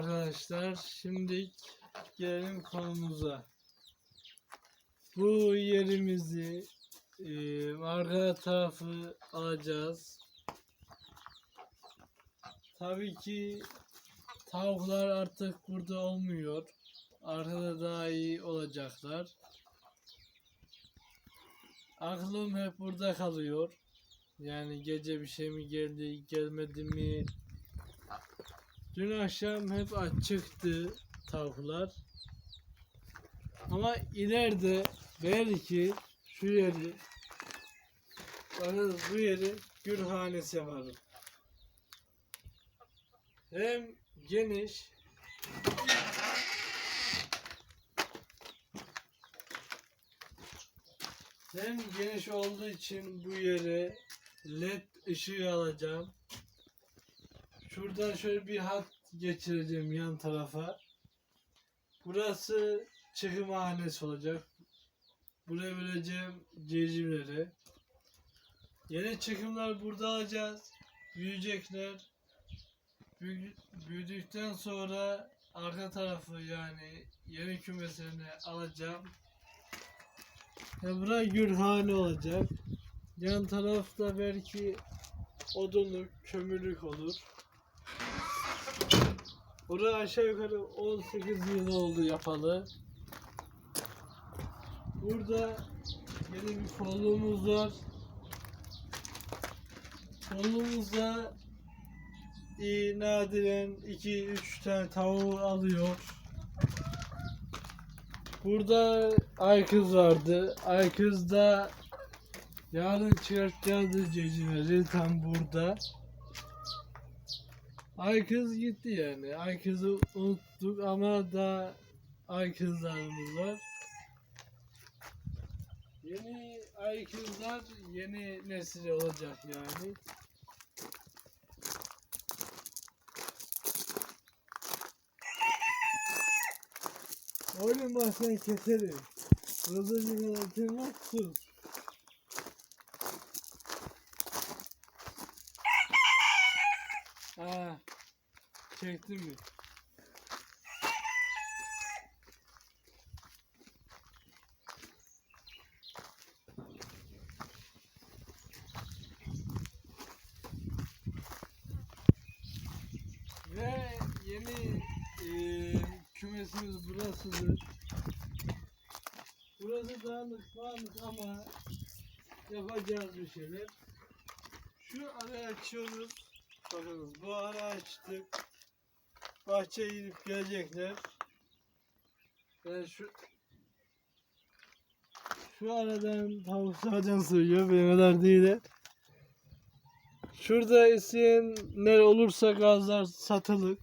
arkadaşlar. Şimdi gelelim konumuza. Bu yerimizi e, arka tarafı alacağız. Tabii ki tavuklar artık burada olmuyor. Arkada daha iyi olacaklar. Aklım hep burada kalıyor. Yani gece bir şey mi geldi, gelmedi mi? Dün akşam hep açıktı tavuklar. Ama ileride belki şu yeri bakın bu yeri gülhanesi yaparım. Hem geniş hem geniş olduğu için bu yere led ışığı alacağım. Şuradan şöyle bir hat geçireceğim yan tarafa. Burası çıkımhanesi olacak. Buraya vereceğim civcivleri. Yeni çıkımlar burada alacağız. Büyüyecekler. Büyü- büyüdükten sonra arka tarafı yani yeni kümesini alacağım. Ya buraya gülhane olacak. Yan tarafta belki odunluk, kömürlük olur. Burası aşağı yukarı 18 yıl oldu yapalı. Burada yeni bir kolluğumuz var. Kolluğumuzda iyi nadiren 2-3 tane tavuğu alıyor. Burada Aykız vardı. Aykız da yarın çıkartacağız cecileri tam burada. Aykız gitti yani. Aykız'ı unuttuk ama da Aykızlarımız var. Yeni Aykızlar yeni nesil olacak yani. Oğlum sen keserim. Rızıcı tırnak sus. Ha, çektin mi? Ve yeni eee kümesimiz burasıdır. Burası dağınık dağınık ama yapacağız bir şeyler. Şu arayı açıyoruz. Bakın bu ara açtık. Bahçeye gidip gelecekler. Ben şu şu aradan tavuk sağcan sığıyor. Benim kadar değil de. Şurada isteyenler olursa gazlar satılık.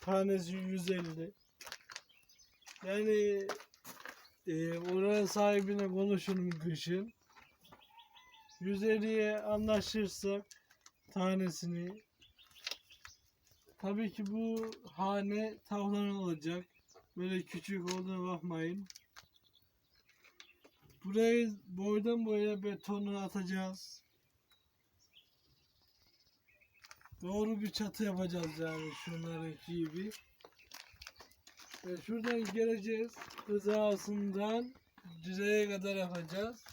Tanesi 150. Yani e, oranın sahibine konuşurum kışın. 150'ye anlaşırsak tanesini tabii ki bu hane tavlan olacak. Böyle küçük olduğuna bakmayın. Burayı boydan boya betonu atacağız. Doğru bir çatı yapacağız yani şunlarınki gibi. Ve şuradan geleceğiz. Hizasından direğe kadar yapacağız.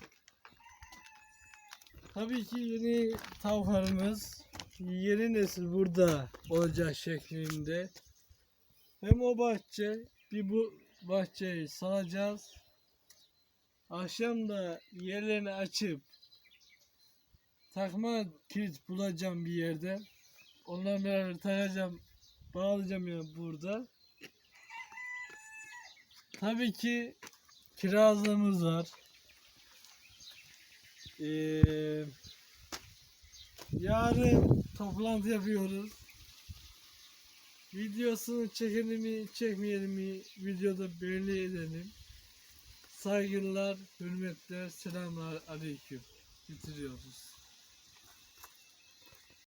Tabii ki yeni tavuklarımız yeni nesil burada olacak şeklinde. Hem o bahçe bir bu bahçeyi salacağız. Akşam da yerlerini açıp takma kilit bulacağım bir yerde. Onlarla beraber takacağım, bağlayacağım yani burada. Tabii ki kirazlığımız var. Ee, yarın toplantı yapıyoruz. Videosunu çekelim mi, çekmeyelim mi videoda belli edelim. Saygılar, hürmetler, selamlar aleyküm. Bitiriyoruz.